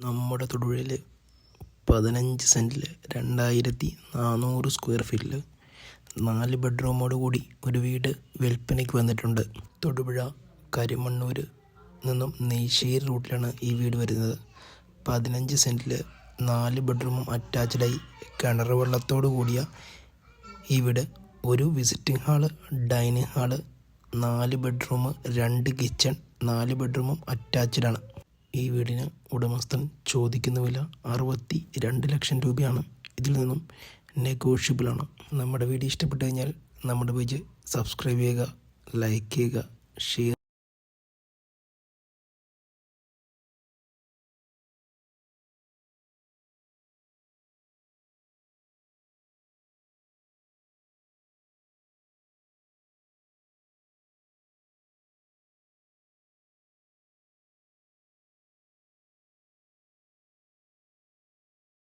നമ്മുടെ തൊടുപുഴയിൽ പതിനഞ്ച് സെന്റിൽ രണ്ടായിരത്തി നാനൂറ് സ്ക്വയർ ഫീറ്റിൽ നാല് ബെഡ്റൂമോട് കൂടി ഒരു വീട് വിൽപ്പനയ്ക്ക് വന്നിട്ടുണ്ട്. തൊടുപുഴ കരിമണ്ണൂർ നിന്നും നെയ്ശ്ശേരി റൂട്ടിലാണ് ഈ വീട് വരുന്നത്. പതിനഞ്ച് സെന്റിൽ നാല് ബെഡ്റൂമും അറ്റാച്ച്ഡായി കിണർ വെള്ളത്തോട് കൂടിയ ഈ വീട് ഒരു വിസിറ്റിംഗ് ഹാൾ ഡൈനിങ് ഹാൾ നാല് ബെഡ്റൂം രണ്ട് കിച്ചൺ നാല് ബെഡ്റൂമും അറ്റാച്ച്ഡാണ് ഈ വീടിന് ഉടമസ്ഥൻ ചോദിക്കുന്ന വില അറുപത്തി രണ്ട് ലക്ഷം രൂപയാണ്. ഇതിൽ നിന്നും നെഗോഷ്യബിൾ ആണ്. നമ്മുടെ വീഡിയോ ഇഷ്ടപ്പെട്ടു കഴിഞ്ഞാൽ നമ്മുടെ പേജ് സബ്സ്ക്രൈബ് ചെയ്യുക ലൈക്ക് ചെയ്യുക ഷെയർ